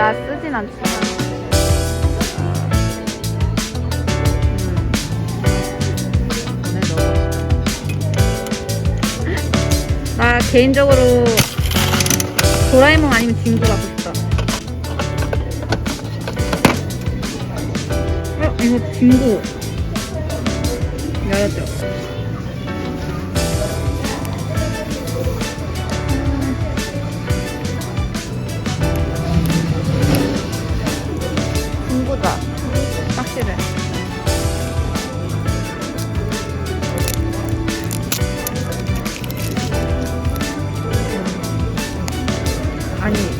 나 쓰진 않지만. 음. 나 개인적으로 도라에몽 아니면 딩고 가고 싶다. 어, 이거 딩고. 열어줘.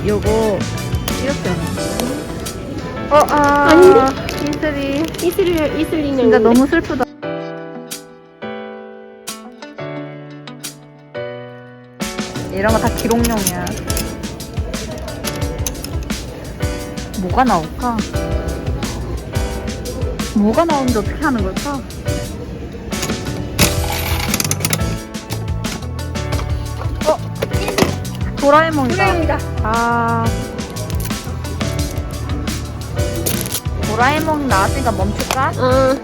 요거 이렇게 하는 거. 어, 아. 아닌데? 이슬이. 이슬이 이슬이는 진짜 너무 슬프다. 이런 거 다 기록용이야. 뭐가 나올까? 뭐가 나오는데 어떻게 하는 걸까? 도라에몽이다. 아. 도라에몽 나왔으니까 멈출까? 어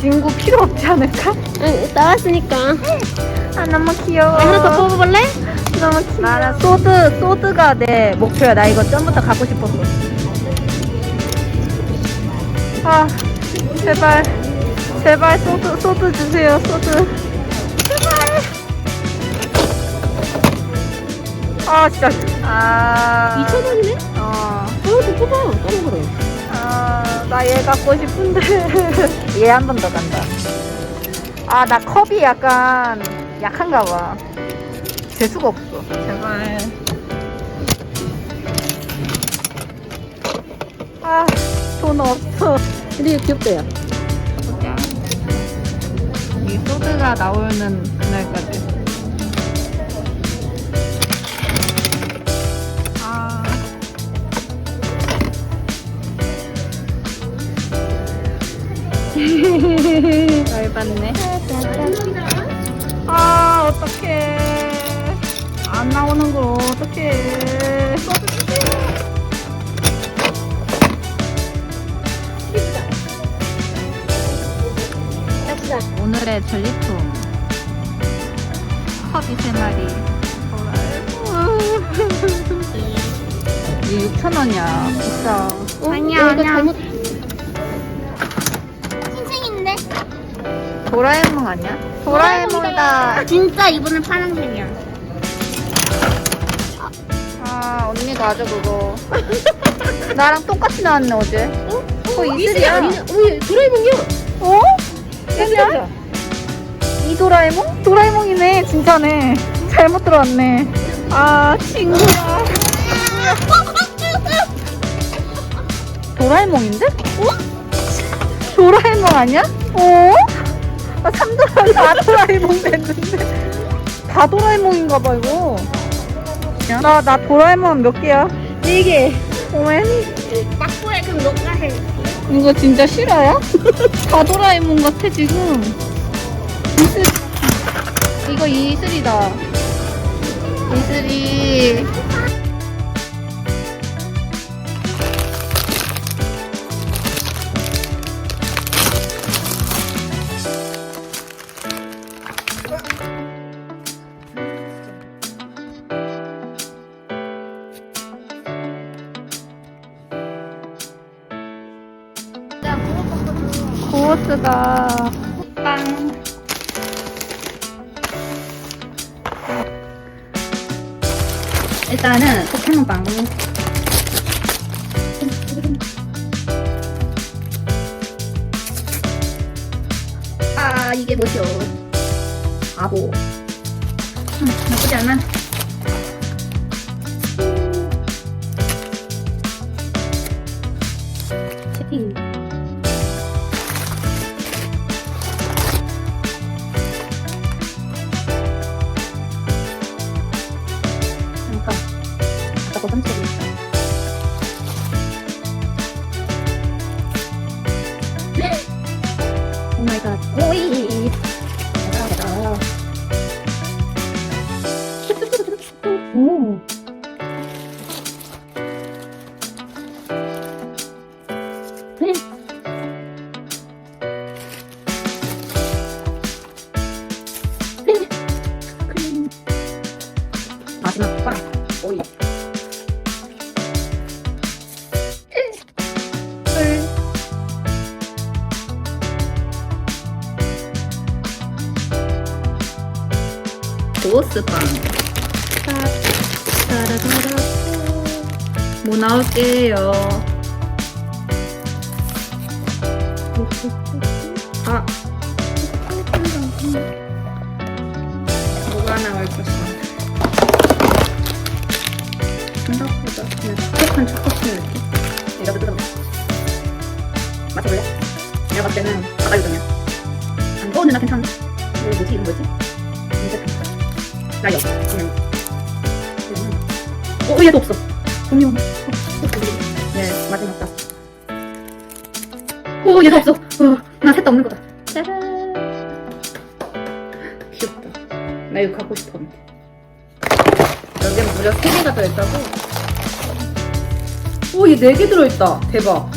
친구 필요 없지 않을까? 응, 나왔으니까 아 너무 귀여워. 하나 더 뽑아볼래? 너무 귀여워. 나는 소드 소드가 내 목표야. 나 이거 전부터 갖고 싶었어. 아 제발 제발 소드 소드 주세요. 소드. 아 진짜. 아. 2천 원이네? 어. 하나 더 뽑아 다른 거로 아, 나 얘 갖고 싶은데. 얘 한 번 더 간다. 아, 나 컵이 약간 약한가 봐. 재수가 없어. 제발. 아, 돈 없어. 근데 이거 귀엽다 야 이 소드가 나오는 그날까지. 열받네. 아, 어떡해. 안 나오는 걸 어떡해. 오늘의 전리품 컵이 세 마리 이게 6,000원이야 비싸 어? 아니야, 아니야. 도라에몽 아니야? 도라에몽이다 진짜 이번엔 파란색이야. 아 언니가 아주 그거 나랑 똑같이 나왔네 어제 어? 그거 이슬이 이슬이야 어얘 도라에몽이야 어? 진짜? 이 도라에몽? 도라에몽이네 진짜네 잘못 들어왔네 아 친구야 도라에몽인데? 어? 도라에몽 아니야? 어? 아, 3도라 4도라에몽 됐는데. 다 도라에몽인가 봐 이거. 나, 나 도라에몽 몇 개야? 4개. 오멘 막보에 그럼 너가 해. 이거 진짜 실화야? 다 도라에몽 같아 지금. 이슬. 이거 이슬이다. 이슬이 고어스가. 빵. 일단은 포켓몬빵. 아 이게 뭐죠? 아보. 음, 나쁘지 않아 하고 선택을 했어요. 네! 오 마이 갓. 오이. 대단하다. 오. 마지막 빵 오이 따라따라. 뭐 나올게요? 아. 뭐가 나올 것인가? 생각보다 그냥 촉촉한 초코칩 느낌? 이거. 맞춰볼래? 내가 봤을 때는 이거냐? 안 꺼내나 괜찮네? 이거 뭐지? 이거 뭐지? 나 여기. 어, 얘도 없어. 공룡. 네, 마지막 다 오, 얘도 없어. 어, 나셋다 없는 거다. 짜란. 귀엽다. 나 이거 갖고 싶었는데. 여기 무려 3개가 들어있다고? 오, 얘 4개 들어있다. 대박.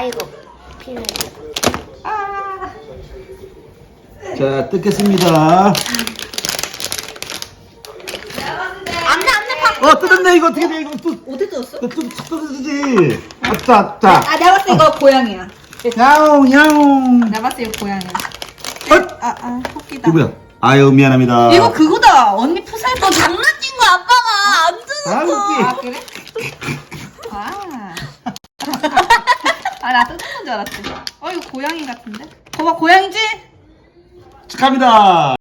가위로 필요해. 아, 자, 뜯겠습니다. 안돼 안돼 파. 어, 뜯었네, 이거 어떻게 돼, 이거 또. 어디 뜯었어? 또 뜯, 뜯어지지. 아따, 자. 아, 내가 봤을 때 이거 고양이야. 야옹, 야옹. 내가 봤을 때 이거 고양이야. 어? 아, 아, 토끼다. 누구야? 아유, 미안합니다. 이거 그거다. 언니 푸살 너 장난친 거 아빠가 안 아, 웃기. 아, 그래? 아. 아, 나 뜯은 건 줄 알았지. 어, 이거 고양이 같은데? 봐봐, 고양이지? 축하합니다.